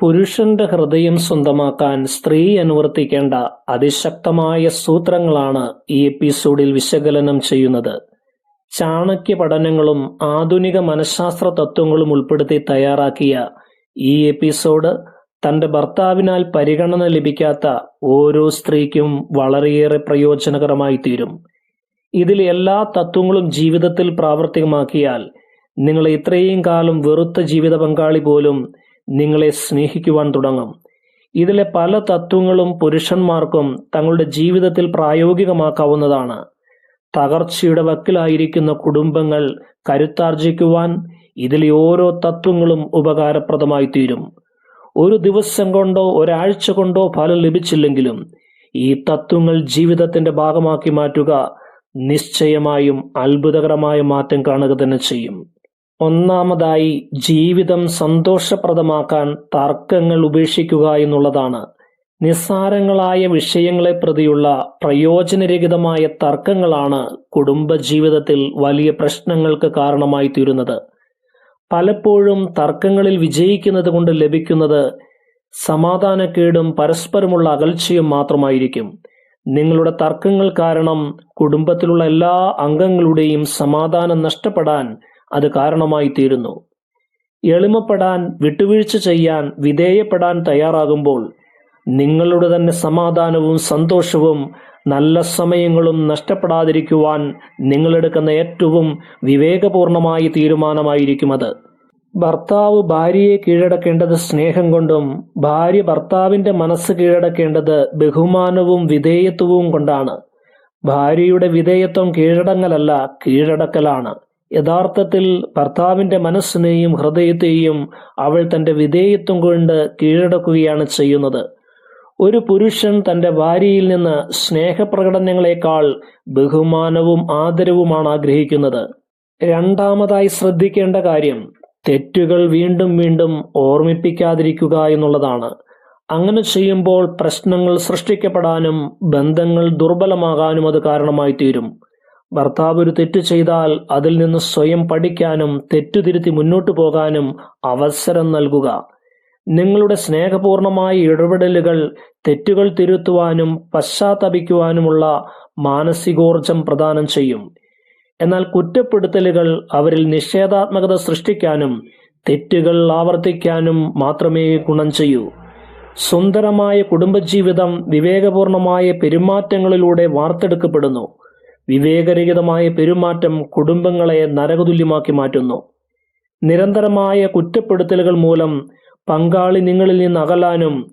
പുരുഷന്റെ ഹൃദയം സ്വന്തമാക്കാൻ സ്ത്രീ അനുവർത്തിക്കേണ്ട അതിശക്തമായ സൂത്രങ്ങളാണ് ഈ എപ്പിസോഡിൽ വിശകലനം ചെയ്യുന്നത്. ചാണക്യ പഠനങ്ങളും ആധുനിക മനഃശാസ്ത്ര തത്വങ്ങളും ഉൾപ്പെടുത്തി തയ്യാറാക്കിയ ഈ എപ്പിസോഡ് തന്റെ ഭർത്താവിനാൽ പരിഗണന ലഭിക്കാത്ത ഓരോ സ്ത്രീക്കും വളരെയേറെ പ്രയോജനകരമായി തീരും ഇതിലെ എല്ലാ തത്വങ്ങളും ജീവിതത്തിൽ പ്രാവർത്തികമാക്കിയാൽ നിങ്ങൾ ഇത്രയും കാലം വെറുത്ത ജീവിത പങ്കാളി പോലും നിങ്ങളെ സ്നേഹിക്കുവാൻ തുടങ്ങും. ഇതിലെ പല തത്വങ്ങളും പുരുഷന്മാർക്കും തങ്ങളുടെ ജീവിതത്തിൽ പ്രായോഗികമാക്കാവുന്നതാണ്. തകർച്ചയുടെ വക്കിലായിരിക്കുന്ന കുടുംബങ്ങൾ കരുത്താർജിക്കുവാൻ ഇതിലെ ഓരോ തത്വങ്ങളും ഉപകാരപ്രദമായി തീരും ഒരു ദിവസം കൊണ്ടോ ഒരാഴ്ച കൊണ്ടോ ഫലം ലഭിച്ചില്ലെങ്കിലും ഈ തത്വങ്ങൾ ജീവിതത്തിന്റെ ഭാഗമാക്കി മാറ്റുക നിശ്ചയമായും അത്ഭുതകരമായ മാറ്റം കാണുക തന്നെ ചെയ്യും. ഒന്നാമതായി ജീവിതം സന്തോഷപ്രദമാക്കാൻ തർക്കങ്ങൾ ഉപേക്ഷിക്കുക എന്നുള്ളതാണ്. നിസ്സാരങ്ങളായ വിഷയങ്ങളെ പ്രതിയുള്ള പ്രയോജനരഹിതമായ തർക്കങ്ങളാണ് കുടുംബജീവിതത്തിൽ വലിയ പ്രശ്നങ്ങൾക്ക് കാരണമായി തീരുന്നത്. പലപ്പോഴും തർക്കങ്ങളിൽ വിജയിക്കുന്നത് കൊണ്ട് ലഭിക്കുന്നത് സമാധാനക്കേടും പരസ്പരമുള്ള അകൽച്ചയും മാത്രമായിരിക്കും. നിങ്ങളുടെ തർക്കങ്ങൾ കാരണം കുടുംബത്തിലുള്ള എല്ലാ അംഗങ്ങളുടെയും സമാധാനം നഷ്ടപ്പെടാൻ അത് കാരണമായി തീരുന്നു. എളിമപ്പെടാൻ വിട്ടുവീഴ്ച ചെയ്യാൻ വിധേയപ്പെടാൻ തയ്യാറാകുമ്പോൾ നിങ്ങളുടെ തന്നെ സമാധാനവും സന്തോഷവും നല്ല സമയങ്ങളും നഷ്ടപ്പെടാതിരിക്കുവാൻ നിങ്ങളെടുക്കുന്ന ഏറ്റവും വിവേകപൂർണമായ തീരുമാനമായിരിക്കും അത്. ഭർത്താവ് ഭാര്യയെ കീഴടക്കേണ്ടത് സ്നേഹം കൊണ്ടും ഭാര്യ ഭർത്താവിന്റെ മനസ്സ് കീഴടക്കേണ്ടത് ബഹുമാനവും വിധേയത്വവും കൊണ്ടാണ്. ഭാര്യയുടെ വിധേയത്വം കീഴടങ്ങലല്ല കീഴടക്കലാണ്. യഥാർത്ഥത്തിൽ ഭർത്താവിന്റെ മനസ്സിനെയും ഹൃദയത്തെയും അവൾ തന്റെ വിധേയത്വം കൊണ്ട് കീഴടക്കുകയാണ് ചെയ്യുന്നത്. ഒരു പുരുഷൻ തന്റെ ഭാര്യയിൽ നിന്ന് സ്നേഹപ്രകടനങ്ങളെക്കാൾ ബഹുമാനവും ആദരവുമാണ് ആഗ്രഹിക്കുന്നത്. രണ്ടാമതായി ശ്രദ്ധിക്കേണ്ട കാര്യം തെറ്റുകൾ വീണ്ടും വീണ്ടും ഓർമ്മിപ്പിക്കാതിരിക്കുക എന്നുള്ളതാണ്. അങ്ങനെ ചെയ്യുമ്പോൾ പ്രശ്നങ്ങൾ സൃഷ്ടിക്കപ്പെടാനും ബന്ധങ്ങൾ ദുർബലമാകാനും അത് കാരണമായി തീരും ഭർത്താവ് ഒരു തെറ്റ് ചെയ്താൽ അതിൽ നിന്ന് സ്വയം പഠിക്കാനും തെറ്റുതിരുത്തി മുന്നോട്ടു പോകാനും അവസരം നൽകുക. നിങ്ങളുടെ സ്നേഹപൂർണമായ ഇടപെടലുകൾ തെറ്റുകൾ തിരുത്തുവാനും പശ്ചാത്തപിക്കുവാനുമുള്ള മാനസികോർജം പ്രദാനം ചെയ്യും. എന്നാൽ കുറ്റപ്പെടുത്തലുകൾ അവരിൽ നിഷേധാത്മകത സൃഷ്ടിക്കാനും തെറ്റുകൾ ആവർത്തിക്കാനും മാത്രമേ ഗുണം ചെയ്യൂ. സുന്ദരമായ കുടുംബജീവിതം വിവേകപൂർണമായ പെരുമാറ്റങ്ങളിലൂടെ വാർത്തെടുക്കപ്പെടുന്നു. വിവേകരഹിതമായ പെരുമാറ്റം കുടുംബങ്ങളെ നരകതുല്യമാക്കി മാറ്റുന്നു. നിരന്തരമായ കുറ്റപ്പെടുത്തലുകൾ മൂലം പങ്കാളി നിങ്ങളിൽ നിന്ന് അകലാനും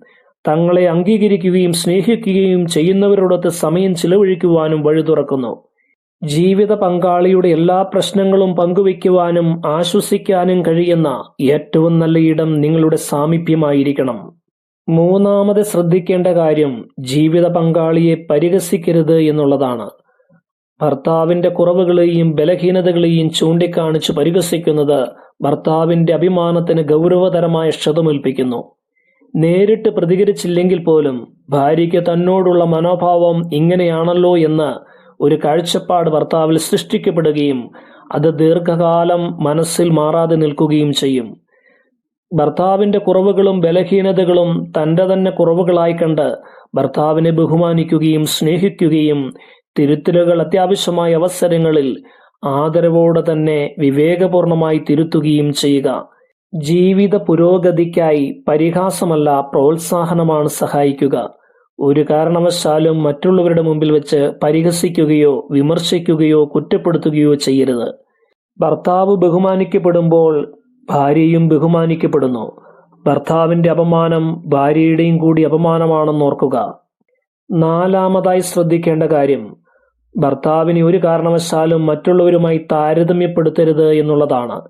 തങ്ങളെ അംഗീകരിക്കുകയും സ്നേഹിക്കുകയും ചെയ്യുന്നവരോടൊത്ത് സമയം ചിലവഴിക്കുവാനും വഴി തുറക്കുന്നു. ജീവിത പങ്കാളിയുടെ എല്ലാ പ്രശ്നങ്ങളും പങ്കുവയ്ക്കുവാനും ആശ്വസിക്കാനും കഴിയുന്ന ഏറ്റവും നല്ല ഇടം നിങ്ങളുടെ സാമീപ്യമായിരിക്കണം. മൂന്നാമത് ശ്രദ്ധിക്കേണ്ട കാര്യം ജീവിത പങ്കാളിയെ പരിഹസിക്കരുത് എന്നുള്ളതാണ്. ഭർത്താവിന്റെ കുറവുകളെയും ബലഹീനതകളെയും ചൂണ്ടിക്കാണിച്ച് പരിഹസിക്കുന്നത് ഭർത്താവിന്റെ അഭിമാനത്തിന് ഗൗരവതരമായ ക്ഷതമേൽപ്പിക്കുന്നു. നേരിട്ട് പ്രതികരിച്ചില്ലെങ്കിൽ പോലും ഭാര്യയ്ക്ക് തന്നോടുള്ള മനോഭാവം ഇങ്ങനെയാണല്ലോ എന്ന് ഒരു കാഴ്ചപ്പാട് ഭർത്താവിൽ സൃഷ്ടിക്കപ്പെടുകയും അത് ദീർഘകാലം മനസ്സിൽ മാറാതെ നിൽക്കുകയും ചെയ്യും. ഭർത്താവിന്റെ കുറവുകളും ബലഹീനതകളും തന്റെ തന്നെ കുറവുകളായി കണ്ട് ഭർത്താവിനെ ബഹുമാനിക്കുകയും സ്നേഹിക്കുകയും തിരുത്തലുകൾ അത്യാവശ്യമായ അവസരങ്ങളിൽ ആദരവോടെ തന്നെ വിവേകപൂർണമായി തിരുത്തുകയും ചെയ്യുക. ജീവിത പുരോഗതിക്കായി പരിഹാസമല്ല പ്രോത്സാഹനമാണ് സഹായിക്കുക. ഒരു കാരണവശാലും മറ്റുള്ളവരുടെ മുമ്പിൽ വെച്ച് പരിഹസിക്കുകയോ വിമർശിക്കുകയോ കുറ്റപ്പെടുത്തുകയോ ചെയ്യരുത്. ഭർത്താവ് ബഹുമാനിക്കപ്പെടുമ്പോൾ ഭാര്യയും ബഹുമാനിക്കപ്പെടുന്നു. ഭർത്താവിന്റെ അപമാനം ഭാര്യയുടെയും കൂടി അപമാനമാണെന്ന് ഓർക്കുക. നാലാമതായി ശ്രദ്ധിക്കേണ്ട കാര്യം ഭർത്താവിനെ ഒരു കാരണവശാലും മറ്റുള്ളവരുമായി താരതമ്യപ്പെടുത്തരുത് എന്നുള്ളതാണ്.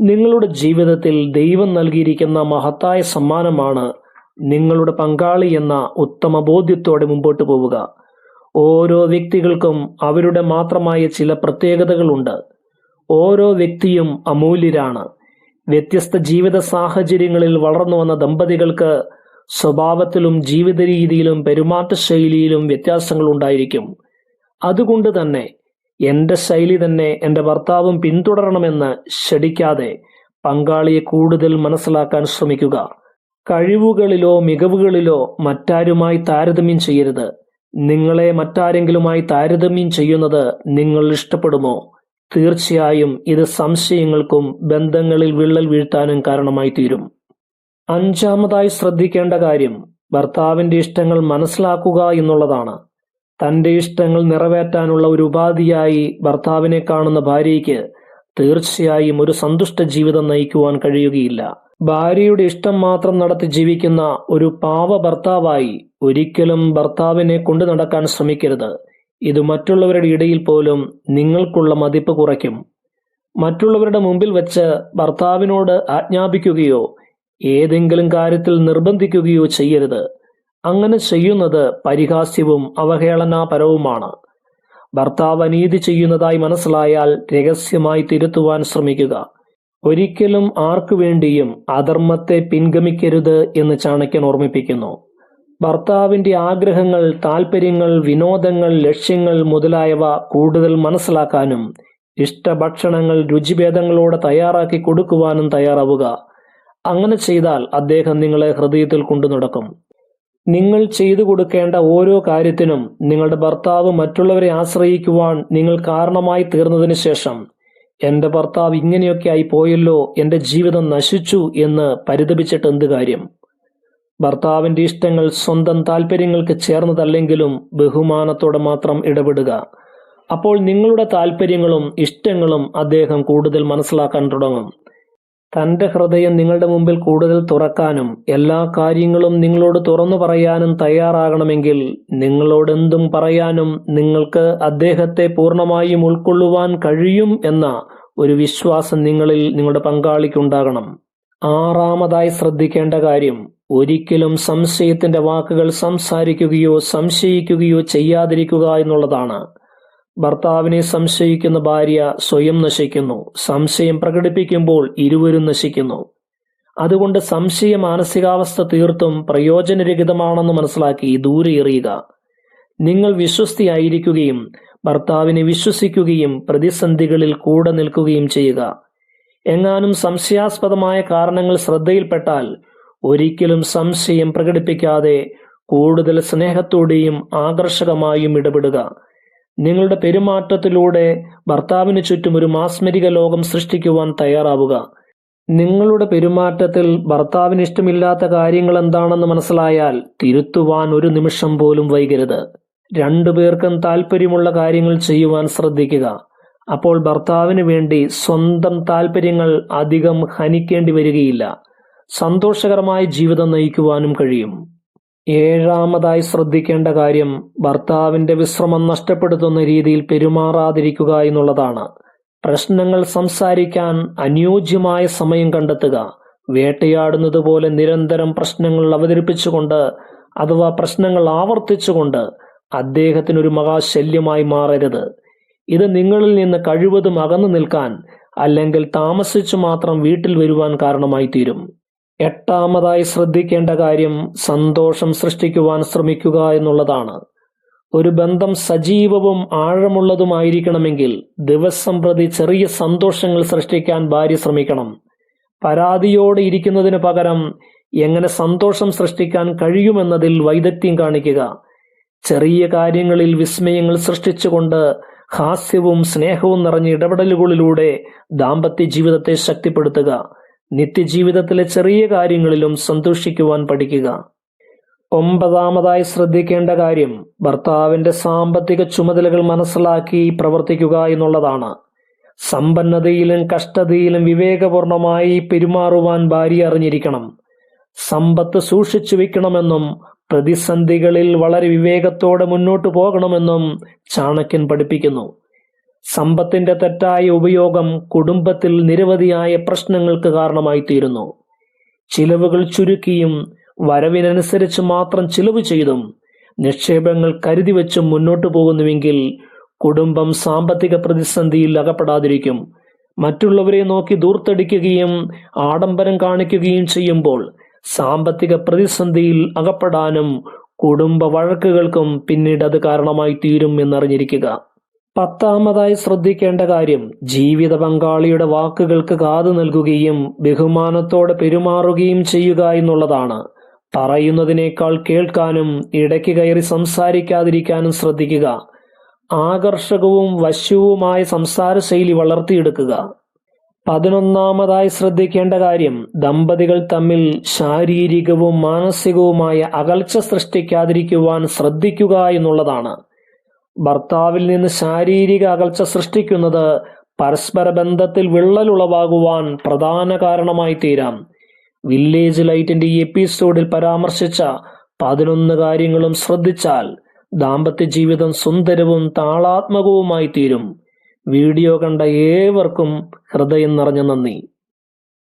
നിങ്ങളുടെ ജീവിതത്തിൽ ദൈവം നൽകിയിരിക്കുന്ന മഹത്തായ സമ്മാനമാണ് നിങ്ങളുടെ പങ്കാളി എന്ന ഉത്തമ ബോധ്യത്തോടെ മുമ്പോട്ട് പോവുക. ഓരോ വ്യക്തികൾക്കും അവരുടെ മാത്രമായ ചില പ്രത്യേകതകളുണ്ട്. ഓരോ വ്യക്തിയും അമൂല്യരാണ്. വ്യത്യസ്ത ജീവിത സാഹചര്യങ്ങളിൽ വളർന്നു വന്ന ദമ്പതികൾക്ക് സ്വഭാവത്തിലും ജീവിത രീതിയിലും പെരുമാറ്റ ശൈലിയിലും വ്യത്യാസങ്ങൾ ഉണ്ടായിരിക്കും. അതുകൊണ്ട് തന്നെ എന്റെ ശൈലി തന്നെ എന്റെ ഭർത്താവും പിന്തുടരണമെന്ന് ശടിക്കാതെ പങ്കാളിയെ കൂടുതൽ മനസ്സിലാക്കാൻ ശ്രമിക്കുക. കഴിവുകളിലോ മികവുകളിലോ മറ്റാരുമായി താരതമ്യം ചെയ്യരുത്. നിങ്ങളെ മറ്റാരെങ്കിലുമായി താരതമ്യം ചെയ്യുന്നത് നിങ്ങൾ ഇഷ്ടപ്പെടുമോ? തീർച്ചയായും ഇത് സംശയങ്ങൾക്കും ബന്ധങ്ങളിൽ വിള്ളൽ വീഴ്ത്താനും കാരണമായി തീരും. അഞ്ചാമതായി ശ്രദ്ധിക്കേണ്ട കാര്യം ഭർത്താവിന്റെ ഇഷ്ടങ്ങൾ മനസ്സിലാക്കുക എന്നുള്ളതാണ്. തന്റെ ഇഷ്ടങ്ങൾ നിറവേറ്റാനുള്ള ഒരു ഉപാധിയായി ഭർത്താവിനെ കാണുന്ന ഭാര്യയ്ക്ക് തീർച്ചയായും ഒരു സന്തുഷ്ട ജീവിതം നയിക്കുവാൻ കഴിയുകയില്ല. ഭാര്യയുടെ ഇഷ്ടം മാത്രം നടത്തി ജീവിക്കുന്ന ഒരു പാവ ഭർത്താവായി ഒരിക്കലും ഭർത്താവിനെ കൊണ്ടു നടക്കാൻ ശ്രമിക്കരുത്. ഇത് മറ്റുള്ളവരുടെ ഇടയിൽ പോലും നിങ്ങൾക്കുള്ള മതിപ്പ് കുറയ്ക്കും. മറ്റുള്ളവരുടെ മുമ്പിൽ വെച്ച് ഭർത്താവിനോട് ആജ്ഞാപിക്കുകയോ ഏതെങ്കിലും കാര്യത്തിൽ നിർബന്ധിക്കുകയോ ചെയ്യരുത്. അങ്ങനെ ചെയ്യുന്നത് പരിഹാസ്യവും അവഹേളനാപരവുമാണ്. ഭർത്താവ് അനീതി ചെയ്യുന്നതായി മനസ്സിലായാൽ രഹസ്യമായി തിരുത്തുവാൻ ശ്രമിക്കുക. ഒരിക്കലും ആർക്കു വേണ്ടിയും അധർമ്മത്തെ പിൻഗമിക്കരുത് എന്ന് ചാണക്യൻ ഓർമ്മിപ്പിക്കുന്നു. ഭർത്താവിന്റെ ആഗ്രഹങ്ങൾ താൽപ്പര്യങ്ങൾ വിനോദങ്ങൾ ലക്ഷ്യങ്ങൾ മുതലായവ കൂടുതൽ മനസ്സിലാക്കാനും ഇഷ്ടഭക്ഷണങ്ങൾ രുചിഭേദങ്ങളോടെ തയ്യാറാക്കി കൊടുക്കുവാനും തയ്യാറാവുക. അങ്ങനെ ചെയ്താൽ അദ്ദേഹം നിങ്ങളെ ഹൃദയത്തിൽ കൊണ്ടു നടക്കും നിങ്ങൾ ചെയ്തു കൊടുക്കേണ്ട ഓരോ കാര്യത്തിനും നിങ്ങളുടെ ഭർത്താവ് മറ്റുള്ളവരെ ആശ്രയിക്കുവാൻ നിങ്ങൾ കാരണമായി തീർന്നതിന് ശേഷം എന്റെ ഭർത്താവ് ഇങ്ങനെയൊക്കെ ആയി പോയല്ലോ എന്റെ ജീവിതം നശിച്ചു എന്ന് പരിതപിച്ചിട്ട് എന്ത് കാര്യം? ഭർത്താവിന്റെ ഇഷ്ടങ്ങൾ സ്വന്തം താല്പര്യങ്ങൾക്ക് ചേർന്നതല്ലെങ്കിലും ബഹുമാനത്തോടെ മാത്രം ഇടപെടുക. അപ്പോൾ നിങ്ങളുടെ താല്പര്യങ്ങളും ഇഷ്ടങ്ങളും അദ്ദേഹം കൂടുതൽ മനസ്സിലാക്കാൻ തുടങ്ങും. തന്റെ ഹൃദയം നിങ്ങളുടെ മുമ്പിൽ കൂടുതൽ തുറക്കാനും എല്ലാ കാര്യങ്ങളും നിങ്ങളോട് തുറന്നു പറയാനും തയ്യാറാകണമെങ്കിൽ നിങ്ങളോടെന്തും പറയാനും നിങ്ങൾക്ക് അദ്ദേഹത്തെ പൂർണമായും ഉൾക്കൊള്ളുവാൻ കഴിയും എന്ന ഒരു വിശ്വാസം നിങ്ങളിൽ നിങ്ങളുടെ പങ്കാളിക്കുണ്ടാകണം. ആറാമതായി ശ്രദ്ധിക്കേണ്ട കാര്യം ഒരിക്കലും സംശയത്തിന്റെ വാക്കുകൾ സംസാരിക്കുകയോ സംശയിക്കുകയോ ചെയ്യാതിരിക്കുക എന്നുള്ളതാണ്. ഭർത്താവിനെ സംശയിക്കുന്ന ഭാര്യ സ്വയം നശിക്കുന്നു. സംശയം പ്രകടിപ്പിക്കുമ്പോൾ ഇരുവരും നശിക്കുന്നു. അതുകൊണ്ട് സംശയ മാനസികാവസ്ഥ തീർത്തും പ്രയോജനരഹിതമാണെന്ന് മനസ്സിലാക്കി ദൂരെ എറിയുക. നിങ്ങൾ വിശ്വസ്തിയായിരിക്കുകയും ഭർത്താവിനെ വിശ്വസിക്കുകയും പ്രതിസന്ധികളിൽ കൂടെ നിൽക്കുകയും ചെയ്യുക. എങ്ങാനും സംശയാസ്പദമായ കാരണങ്ങൾ ശ്രദ്ധയിൽപ്പെട്ടാൽ ഒരിക്കലും സംശയം പ്രകടിപ്പിക്കാതെ കൂടുതൽ സ്നേഹത്തോടെയും ആകർഷകമായും ഇടപെടുക. നിങ്ങളുടെ പെരുമാറ്റത്തിലൂടെ ഭർത്താവിന് ചുറ്റും ഒരു മാസ്മരിക ലോകം സൃഷ്ടിക്കുവാൻ തയ്യാറാവുക. നിങ്ങളുടെ പെരുമാറ്റത്തിൽ ഭർത്താവിന് ഇഷ്ടമില്ലാത്ത കാര്യങ്ങൾ എന്താണെന്ന് മനസ്സിലായാൽ തിരുത്തുവാൻ ഒരു നിമിഷം പോലും വൈകരുത്. രണ്ടു പേർക്കും താല്പര്യമുള്ള കാര്യങ്ങൾ ചെയ്യുവാൻ ശ്രദ്ധിക്കുക. അപ്പോൾ ഭർത്താവിന് വേണ്ടി സ്വന്തം താല്പര്യങ്ങൾ അധികം ഹനിക്കേണ്ടി വരികയില്ല. സന്തോഷകരമായ ജീവിതം നയിക്കുവാനും കഴിയും. ഏഴാമതായി ശ്രദ്ധിക്കേണ്ട കാര്യം ഭർത്താവിന്റെ വിശ്രമം നഷ്ടപ്പെടുത്തുന്ന രീതിയിൽ പെരുമാറാതിരിക്കുക എന്നുള്ളതാണ്. പ്രശ്നങ്ങൾ സംസാരിക്കാൻ അനുയോജ്യമായ സമയം കണ്ടെത്തുക വേട്ടയാടുന്നത് പോലെ നിരന്തരം പ്രശ്നങ്ങൾ അവതരിപ്പിച്ചുകൊണ്ട് അഥവാ പ്രശ്നങ്ങൾ ആവർത്തിച്ചുകൊണ്ട് അദ്ദേഹത്തിനൊരു മഹാശല്യമായി മാറരുത്. ഇത് നിങ്ങളിൽ നിന്ന് കഴിവതും അകന്നു നിൽക്കാൻ അല്ലെങ്കിൽ താമസിച്ചു മാത്രം വീട്ടിൽ വരുവാൻ കാരണമായി തീരും എട്ടാമതായി ശ്രദ്ധിക്കേണ്ട കാര്യം സന്തോഷം സൃഷ്ടിക്കുവാൻ ശ്രമിക്കുക എന്നുള്ളതാണ്. ഒരു ബന്ധം സജീവവും ആഴമുള്ളതുമായിരിക്കണമെങ്കിൽ ദിവസം പ്രതി ചെറിയ സന്തോഷങ്ങൾ സൃഷ്ടിക്കാൻ ഭാര്യ ശ്രമിക്കണം. പരാതിയോടെ ഇരിക്കുന്നതിന് പകരം എങ്ങനെ സന്തോഷം സൃഷ്ടിക്കാൻ കഴിയുമെന്നതിൽ വൈദഗ്ധ്യം കാണിക്കുക. ചെറിയ കാര്യങ്ങളിൽ വിസ്മയങ്ങൾ സൃഷ്ടിച്ചുകൊണ്ട് ഹാസ്യവും സ്നേഹവും നിറഞ്ഞ ഇടപെടലുകളിലൂടെ ദാമ്പത്യ ജീവിതത്തെ ശക്തിപ്പെടുത്തുക. നിത്യജീവിതത്തിലെ ചെറിയ കാര്യങ്ങളിലും സന്തോഷിക്കുവാൻ പഠിക്കുക. ഒമ്പതാമതായി ശ്രദ്ധിക്കേണ്ട കാര്യം ഭർത്താവിന്റെ സാമ്പത്തിക ചുമതലകൾ മനസ്സിലാക്കി പ്രവർത്തിക്കുക എന്നുള്ളതാണ്. സമ്പന്നതയിലും കഷ്ടതയിലും വിവേകപൂർണമായി പെരുമാറുവാൻ ഭാര്യ അറിഞ്ഞിരിക്കണം. സമ്പത്ത് സൂക്ഷിച്ചു വെക്കണമെന്നും പ്രതിസന്ധികളിൽ വളരെ വിവേകത്തോടെ മുന്നോട്ടു പോകണമെന്നും ചാണക്യൻ പഠിപ്പിക്കുന്നു. സമ്പത്തിന്റെ തെറ്റായ ഉപയോഗം കുടുംബത്തിൽ നിരവധിയായ പ്രശ്നങ്ങൾക്ക് കാരണമായി തീരുന്നു ചിലവുകൾ ചുരുക്കിയും വരവിനനുസരിച്ച് മാത്രം ചിലവ് ചെയ്തും നിക്ഷേപങ്ങൾ കരുതി വെച്ചും മുന്നോട്ടു പോകുന്നുവെങ്കിൽ കുടുംബം സാമ്പത്തിക പ്രതിസന്ധിയിൽ അകപ്പെടാതിരിക്കും. മറ്റുള്ളവരെ നോക്കി ദൂർത്തടിക്കുകയും ആഡംബരം കാണിക്കുകയും ചെയ്യുമ്പോൾ സാമ്പത്തിക പ്രതിസന്ധിയിൽ അകപ്പെടാനും കുടുംബ വഴക്കുകൾക്കും പിന്നീട് അത് കാരണമായി തീരും എന്നറിഞ്ഞിരിക്കുക. പത്താമതായി ശ്രദ്ധിക്കേണ്ട കാര്യം ജീവിത പങ്കാളിയുടെ വാക്കുകൾക്ക് കാതു നൽകുകയും ബഹുമാനത്തോടെ പെരുമാറുകയും ചെയ്യുക എന്നുള്ളതാണ്. പറയുന്നതിനേക്കാൾ കേൾക്കാനും ഇടയ്ക്ക് കയറി സംസാരിക്കാതിരിക്കാനും ശ്രദ്ധിക്കുക. ആകർഷകവും വശ്യവുമായ സംസാര ശൈലി വളർത്തിയെടുക്കുക. പതിനൊന്നാമതായി ശ്രദ്ധിക്കേണ്ട കാര്യം ദമ്പതികൾ തമ്മിൽ ശാരീരികവും മാനസികവുമായ അകൽച്ച സൃഷ്ടിക്കാതിരിക്കുവാൻ ശ്രദ്ധിക്കുക എന്നുള്ളതാണ്. ഭർത്താവിൽ നിന്ന് ശാരീരിക അകൽച്ച സൃഷ്ടിക്കുന്നത് പരസ്പര ബന്ധത്തിൽ വിള്ളലുളവാകുവാൻ പ്രധാന കാരണമായി തീരാം. വില്ലേജ് ലൈറ്റിന്റെ ഈ എപ്പിസോഡിൽ പരാമർശിച്ച പതിനൊന്ന് കാര്യങ്ങളും ശ്രദ്ധിച്ചാൽ ദാമ്പത്യ ജീവിതം സുന്ദരവും താളാത്മകവുമായി തീരും. വീഡിയോ കണ്ട ഏവർക്കും ഹൃദയം നിറഞ്ഞ നന്ദി.